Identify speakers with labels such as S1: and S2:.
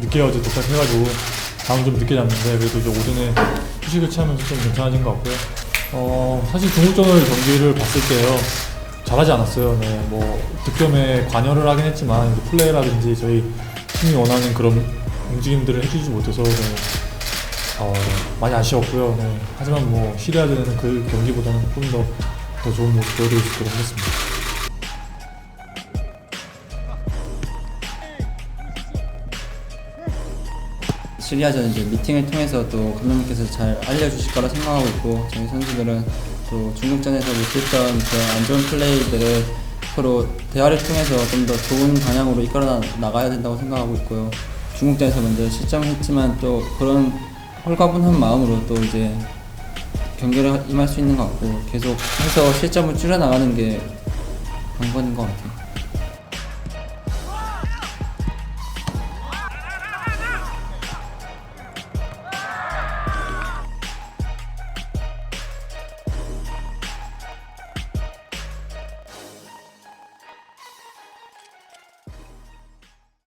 S1: 늦게 어제 도착해가지고 잠을 좀 늦게 잤는데 그래도 이제 오전에 휴식을 취하면서 좀 괜찮아진 것 같고요. 어 사실 중국전을 경기를 봤을 때요 잘하지 않았어요. 네, 뭐 득점에 관여를 하긴 했지만 플레이라든지 저희 팀이 원하는 그런 움직임들을 해주지 못해서 네, 어, 많이 아쉬웠고요. 네, 하지만 뭐 시리아즈는 그 경기보다는 좀더 더 좋은 모습 보여드릴 수 있도록 하겠습니다.
S2: 시리아전 이제 미팅을 통해서 또 감독님께서 잘 알려주실 거라 생각하고 있고 저희 선수들은 또 중국전에서 못했던 그런 안 좋은 플레이들을 서로 대화를 통해서 좀 더 좋은 방향으로 이끌어 나- 나가야 된다고 생각하고 있고요. 중국전에서 먼저 실점을 했지만 또 그런 홀가분한 마음으로 또 이제 경기를 임할 수 있는 것 같고 계속 해서 실점을 줄여 나가는 게 관건인 것 같아요.